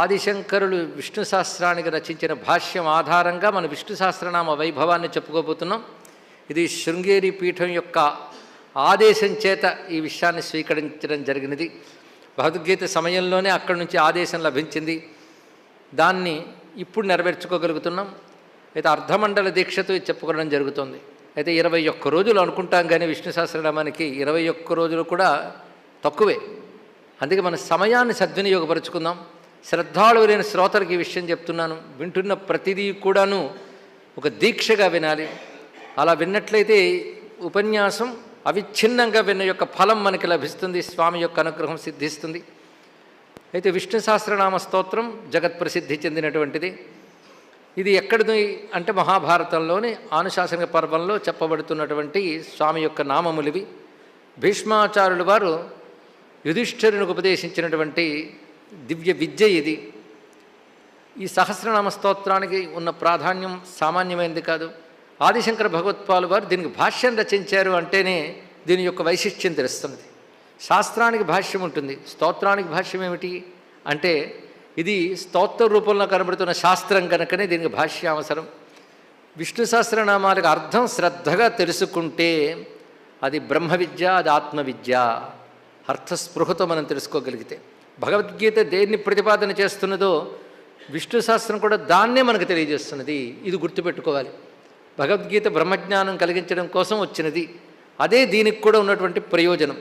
ఆదిశంకరులు విష్ణు సహస్రానికి రచించిన భాష్యం ఆధారంగా మన విష్ణు సహస్రనామ వైభవాన్ని చెప్పుకోబోతున్నాం. ఇది శృంగేరి పీఠం యొక్క ఆదేశం చేత ఈ విషయాన్ని స్వీకరించడం జరిగినది. భగవద్గీత సమయంలోనే అక్కడి నుంచి ఆదేశం లభించింది. దాన్ని ఇప్పుడు నెరవేర్చుకోగలుగుతున్నాం. అయితే అర్ధమండల దీక్షతో చెప్పుకోవడం జరుగుతుంది. అయితే ఇరవై ఒక్క రోజులు అనుకుంటాం కానీ విష్ణు సహస్రనామానికి ఇరవై ఒక్క రోజులు కూడా తక్కువే. అందుకే మన సమయాన్ని సద్వినియోగపరుచుకుందాం. శ్రద్ధాళువులైన శ్రోతలకు ఈ విషయం చెప్తున్నాను. వింటున్న ప్రతిదీ కూడాను ఒక దీక్షగా వినాలి. అలా విన్నట్లయితే ఉపన్యాసం అవిచ్ఛిన్నంగా విన్న యొక్క ఫలం మనకి లభిస్తుంది స్వామి యొక్క అనుగ్రహం సిద్ధిస్తుంది. అయితే విష్ణు సహస్రనామ స్తోత్రం జగత్ ప్రసిద్ధి చెందినటువంటిది. ఇది ఎక్కడిది అంటే మహాభారతంలోని ఆనుశాసనిక పర్వంలో చెప్పబడుతున్నటువంటి స్వామి యొక్క నామములివి. భీష్మాచార్యులు వారు యుధిష్ఠిరునికి ఉపదేశించినటువంటి దివ్య విద్య ఇది. ఈ సహస్రనామ స్తోత్రానికి ఉన్న ప్రాధాన్యం సామాన్యమైనది కాదు. ఆదిశంకర భగవత్పాలు వారు దీనికి భాష్యం రచించారు అంటేనే దీని యొక్క వైశిష్ట్యం తెలుస్తుంది. శాస్త్రానికి భాష్యం ఉంటుంది. స్తోత్రానికి భాష్యం ఏమిటి? అంటే ఇది స్తోత్ర రూపంలో కనబడుతున్న శాస్త్రం కనుకనే దీనికి భాష్యం అవసరం. విష్ణు సహస్రనామాలకు అర్థం శ్రద్ధగా తెలుసుకుంటే అది బ్రహ్మ విద్య అది ఆత్మ విద్య అర్థస్పృహతో మనం తెలుసుకోగలిగితే. భగవద్గీత దేన్ని ప్రతిపాదన చేస్తున్నదో విష్ణు శాస్త్రం కూడా దాన్నే మనకు తెలియజేస్తున్నది. ఇది గుర్తుపెట్టుకోవాలి. భగవద్గీత బ్రహ్మజ్ఞానం కలిగించడం కోసం వచ్చినది. అదే దీనికి కూడా ఉన్నటువంటి ప్రయోజనం.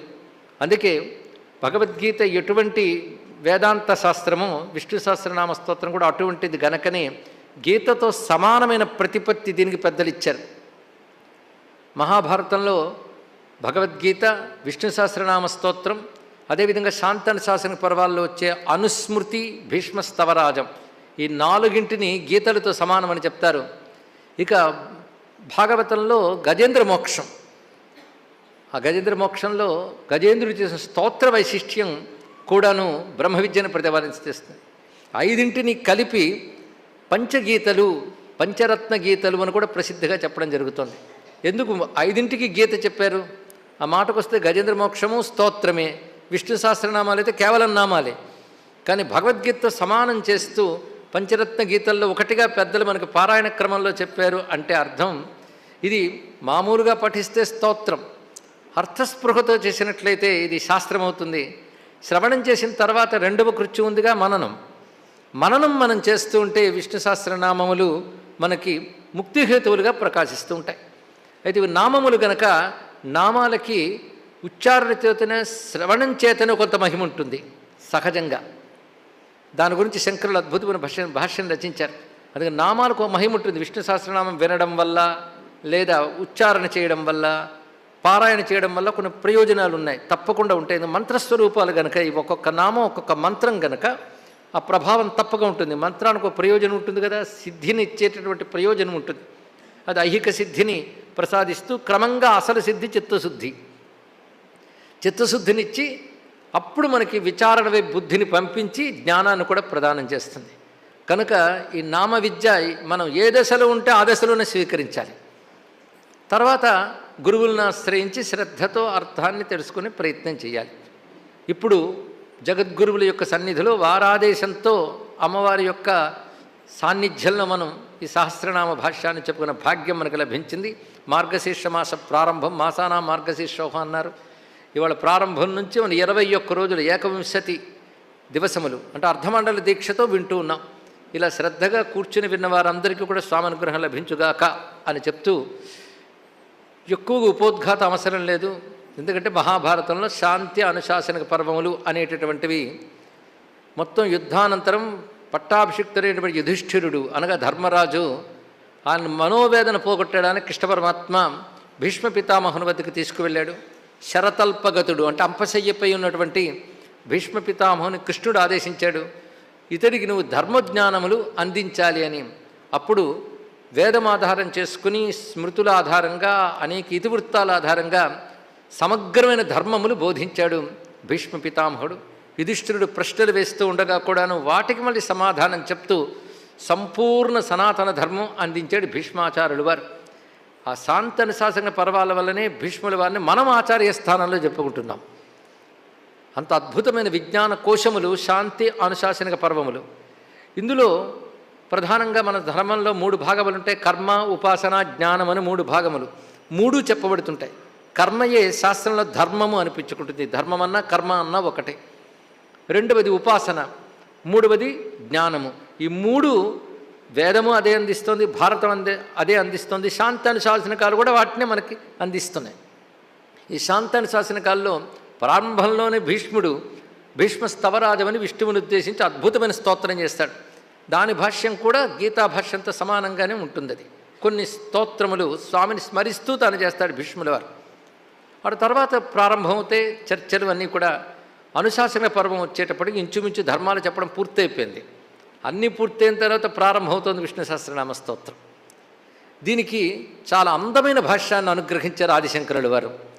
అందుకే భగవద్గీత ఎటువంటి వేదాంత శాస్త్రము విష్ణు సహస్రనామ స్తోత్రం కూడా అటువంటిది గనకనే గీతతో సమానమైన ప్రతిపత్తి దీనికి పెద్దలు ఇచ్చారు. మహాభారతంలో భగవద్గీత విష్ణు సహస్రనామ స్తోత్రం అదేవిధంగా శాంతన శాసన పర్వాల్లో వచ్చే అనుస్మృతి భీష్మ స్తవరాజం ఈ నాలుగింటిని గీతలతో సమానమని చెప్తారు. ఇక భాగవతంలో గజేంద్ర మోక్షం. ఆ గజేంద్ర మోక్షంలో గజేంద్రుడు చేసిన స్తోత్ర వైశిష్ట్యం కూడాను బ్రహ్మ విద్యను ప్రతిపాదించేస్తుంది. ఐదింటిని కలిపి పంచగీతలు పంచరత్న గీతలు అని కూడా ప్రసిద్ధిగా చెప్పడం జరుగుతుంది. ఎందుకు ఐదింటికి గీత చెప్పారు? ఆ మాటకు వస్తే గజేంద్ర మోక్షము స్తోత్రమే. విష్ణు సహస్రనామాలు అయితే కేవలం నామాలే. కానీ భగవద్గీత సమానం చేస్తూ పంచరత్న గీతల్లో ఒకటిగా పెద్దలు మనకు పారాయణ క్రమంలో చెప్పారు అంటే అర్థం ఇది మామూలుగా పఠిస్తే స్తోత్రం. అర్థస్పృహతో చేసినట్లయితే ఇది శాస్త్రం అవుతుంది శ్రవణం చేసిన తర్వాత రెండవ కృత్యు ఉందిగా మననం. మననం మనం చేస్తూ ఉంటే విష్ణు సహస్రనామములు మనకి ముక్తిహేతువులుగా ప్రకాశిస్తూ ఉంటాయి. అయితే నామములు గనక నామాలకి ఉచ్చారణ చేతనే శ్రవణం చేతనే కొంత మహిమ ఉంటుంది సహజంగా. దాని గురించి శంకరులు అద్భుతమైన భాష్యం భాష్యం రచించారు. అందుకే నామాలకు ఒక మహిమ ఉంటుంది విష్ణు సహస్రనామం వినడం వల్ల లేదా ఉచ్చారణ చేయడం వల్ల పారాయణ చేయడం వల్ల కొన్ని ప్రయోజనాలు ఉన్నాయి తప్పకుండా ఉంటాయి. మంత్రస్వరూపాలు కనుక ఒక్కొక్క నామం ఒక్కొక్క మంత్రం కనుక ఆ ప్రభావం తప్పగా ఉంటుంది. మంత్రానికి ఒక ప్రయోజనం ఉంటుంది కదా సిద్ధిని ఇచ్చేటటువంటి ప్రయోజనం ఉంటుంది. అది ఐహిక సిద్ధిని ప్రసాదిస్తూ క్రమంగా అసలు సిద్ధి చిత్తశుద్ధి. చిత్తశుద్ధినిచ్చి అప్పుడు మనకి విచారణ వైపు బుద్ధిని పంపించి జ్ఞానాన్ని కూడా ప్రదానం చేస్తుంది. కనుక ఈ నామ విద్య మనం ఏ దశలో ఉంటే ఆ దశలోనే స్వీకరించాలి. తర్వాత గురువులను ఆశ్రయించి శ్రద్ధతో అర్థాన్ని తెలుసుకునే ప్రయత్నం చేయాలి. ఇప్పుడు జగద్గురువుల యొక్క సన్నిధిలో వారాదేశంతో అమ్మవారి యొక్క సాన్నిధ్యంలో మనం ఈ సహస్రనామ భాష్యాన్ని చెప్పుకున్న భాగ్యం మనకు లభించింది. మార్గశీర్ష మాస ప్రారంభం మాసానా మార్గశీర్షోహం అన్నారు. ఇవాళ ప్రారంభం నుంచి మన ఇరవై ఒక్క రోజులు ఏకవింశతి దివసములు. అంటే అర్ధమండల దీక్షతో వింటూ ఉన్నాం. ఇలా శ్రద్ధగా కూర్చుని విన్న వారందరికీ కూడా స్వామి అనుగ్రహం లభించుగాక అని చెప్తూ ఎక్కువగా ఉపోద్ఘాత అవసరం లేదు. ఎందుకంటే మహాభారతంలో శాంతి అనుశాసనిక పర్వములు అనేటటువంటివి మొత్తం యుద్ధానంతరం పట్టాభిషిక్తుడైనటువంటి యుధిష్ఠిరుడు అనగా ధర్మరాజు ఆయన మనోవేదన పోగొట్టడానికి కృష్ణ పరమాత్మ భీష్మ పితామహుని వద్దకు తీసుకువెళ్ళాడు. శరతల్పగతుడు అంటే అంపశయ్యపై ఉన్నటువంటి భీష్మ పితామహుని కృష్ణుడు ఆదేశించాడు ఇతడికి నువ్వు ధర్మజ్ఞానములు అందించాలి అని. అప్పుడు వేదం ఆధారం చేసుకుని స్మృతుల ఆధారంగా అనేక ఇతివృత్తాల ఆధారంగా సమగ్రమైన ధర్మములు బోధించాడు భీష్మ పితామహుడు యుధిష్ఠిరుడు ప్రశ్నలు వేస్తూ ఉండగా కూడాను వాటికి మళ్ళీ సమాధానం చెప్తూ సంపూర్ణ సనాతన ధర్మం అందించాడు భీష్మాచార్యులు వారు. ఆ శాంత అనుశాసన పర్వాల వల్లనే భీష్ముల వారిని మనం ఆచార్య స్థానంలో చెప్పుకుంటున్నాం. అంత అద్భుతమైన విజ్ఞాన కోశములు శాంతి అనుశాసనిక పర్వములు. ఇందులో ప్రధానంగా మన ధర్మంలో మూడు భాగములు ఉంటాయి. కర్మ ఉపాసన జ్ఞానం అని మూడు భాగములు. మూడు చెప్పబడుతుంటాయి. కర్మయే శాస్త్రంలో ధర్మము అనిపించుకుంటుంది ధర్మం అన్నా కర్మ అన్నా ఒకటే. రెండవది ఉపాసన మూడవది జ్ఞానము. ఈ మూడు వేదము అదే అందిస్తుంది భారతం అందే అదే అందిస్తుంది. శాంతాను శాసనకాలు కూడా వాటినే మనకి అందిస్తున్నాయి. ఈ శాంతాను శాసనకాల్లో ప్రారంభంలోనే భీష్ముడు భీష్మ స్తవరాజమని విష్ణువుని ఉద్దేశించి అద్భుతమైన స్తోత్రం చేస్తాడు. దాని భాష్యం కూడా గీతా భాష్యంతో సమానంగానే ఉంటుంది అది కొన్ని స్తోత్రములు స్వామిని స్మరిస్తూ తాను చేస్తాడు భీష్ముల వారు. వాడు తర్వాత ప్రారంభమవుతే చర్చలు అన్నీ కూడా అనుశాసన పర్వం వచ్చేటప్పటికి ఇంచుమించు ధర్మాలు చెప్పడం పూర్తయిపోయింది. అన్నీ పూర్తయిన తర్వాత ప్రారంభమవుతుంది విష్ణు సహస్రనామ స్తోత్రం. దీనికి చాలా అందమైన భాష్యాన్ని అనుగ్రహించారు ఆదిశంకరులు వారు.